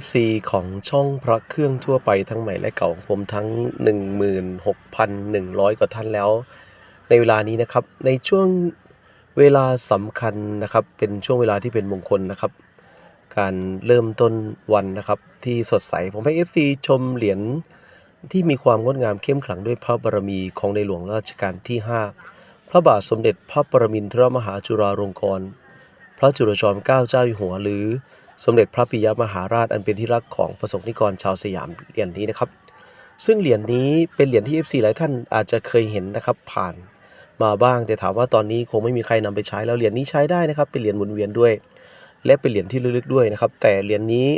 FC ของช่องพระเครื่องทั่วไปทั้งใหม่และเก่าของผมทั้ง 16,100 กว่าท่านแล้ว ในเวลานี้นะครับ ในช่วงเวลาสำคัญนะครับ เป็นช่วงเวลาที่เป็นมงคลนะครับ การเริ่มต้นวันนะครับ ที่สดใส ผมให้ FC ชมเหรียญที่มีความงดงามเข้มขลังด้วยพระบารมีของในหลวงรัชกาลที่ 5 พระบาทสมเด็จพระปรมินทรมหาจุฬาลงกรณ์พระจุลจอมเกล้าเจ้าอยู่หัวหรือ สมเด็จพระปิยมหาราชอันเป็นที่รักของประสบนิกรชาวสยามเหรียญนี้นะครับ ซึ่งเหรียญนี้เป็นเหรียญที่ FC หลายท่านอาจจะเคยเห็นนะครับผ่านมาบ้าง แต่ถามว่าตอนนี้คงไม่มีใครนำไปใช้แล้วเหรียญนี้ใช้ได้นะครับ เป็นเหรียญหมุนเวียนด้วย และเป็นเหรียญที่ลึกด้วยนะครับ แต่เหรียญนี้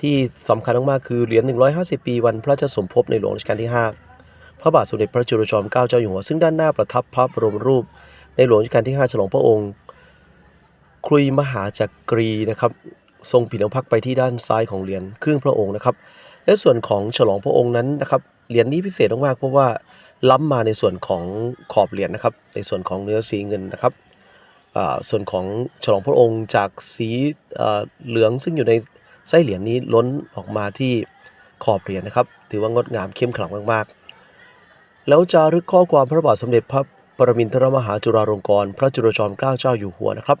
ที่สำคัญมากๆคือเหรียญ 150 ปีวันพระเจ้าสมภพในหลวงรัชกาลที่ 5 พระบาทสมเด็จพระจุลจอมเกล้าเจ้าอยู่หัว ซึ่งด้านหน้าประทับพระบรมรูป ในหลวงรัชกาลที่ 5 ฉลองพระองค์ ครุยมหาจักรีนะครับ ทรงผินพักไปที่ด้านซ้ายของเหรียญครึ่งพระองค์นะครับ และส่วนของฉลองพระองค์นั้นนะครับเหรียญนี้พิเศษมากๆเพราะว่าล้ำมาในส่วนของขอบเหรียญนะครับ ในส่วนของเนื้อสีเงินนะครับส่วนของฉลองพระองค์จากสีเหลืองซึ่งอยู่ในไส้เหรียญนี้ล้นออกมาที่ขอบเหรียญนะครับ ถือว่างดงามเข้มขลังมากๆ แล้วจารึกข้อความพระบาทสมเด็จพระปรมินทรมหาจุฬาลงกรณ์พระจุลจอมเกล้าเจ้าอยู่หัวนะครับ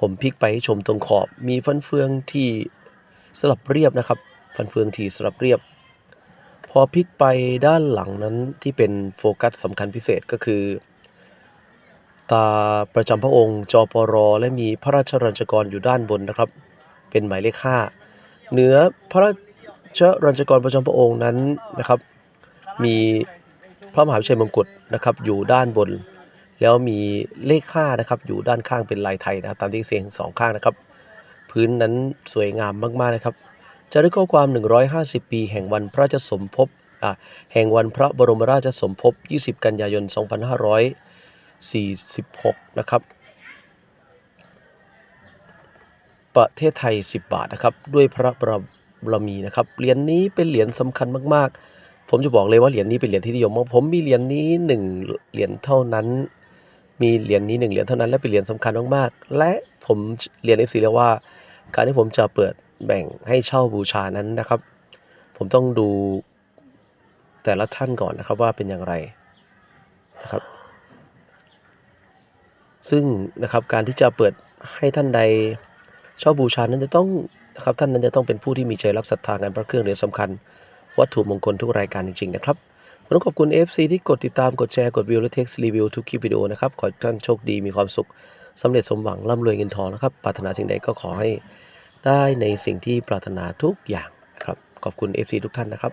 ผมพลิกไปให้ชมตรงขอบ มีฟันเฟืองที่สลับเรียบนะครับ ฟันเฟืองที่สลับเรียบ พอพลิกไปด้านหลังนั้นที่เป็นโฟกัสสำคัญพิเศษก็คือ ตาประจำพระองค์จปรและมีพระราชรัญจกรอยู่ด้านบนนะครับ เป็นหมายเลขห้าเหนือพระราชรัญจกรประจำพระองค์นั้นนะครับ มีพระมหาวิชัยมงกุฎนะครับอยู่ด้านบน แล้วมีเลข5นะครับอยู่ด้านข้างเป็นลายไทยนะครับตามที่เสียงสองข้างนะครับ พื้นนั้นสวยงามมากๆนะครับจะได้ข้อความ 150 ปี แห่งวันพระราชสมภพอ่าแห่งวันพระบรมราชสมภพ 20 กันยายน 2546 นะครับ ประเทศไทย 10 บาทนะครับ ด้วยพระบรมีนะครับ เหรียญนี้เป็นเหรียญสำคัญมาก ๆ ผมจะบอกเลยว่าเหรียญนี้เป็นเหรียญที่นิยมมากผมมีเหรียญนี้ 1 เหรียญเท่านั้น มีเหรียญนี้หนึ่งเหรียญเท่านั้นและเป็นเหรียญสำคัญมากๆ และผมเรียน FC แล้วว่า การที่ผมจะเปิดแบ่งให้เช่าบูชานั้นนะครับ ผมต้องดูแต่ละท่านก่อนนะครับว่าเป็นอย่างไรนะครับ ซึ่งนะครับการที่จะเปิดให้ท่านใดเช่าบูชานั้นจะต้องนะครับท่านนั้นจะต้องเป็นผู้ที่มีใจรักศรัทธางานพระเครื่องเหรียญสำคัญ วัตถุมงคลทุกรายการจริง ๆ นะครับ ต้องขอบคุณ FC ที่กดติดตามกดแชร์กดวิวและเท็กซ์รีวิวทุกคลิปวิดีโอนะครับ ขอให้ท่านโชคดีมีความสุขสำเร็จสมหวังร่ำรวยเงินทองนะครับปรารถนาสิ่งใดก็ขอให้ได้ในสิ่งที่ปรารถนาทุกอย่างนะครับขอบคุณ FC ทุกท่านนะครับ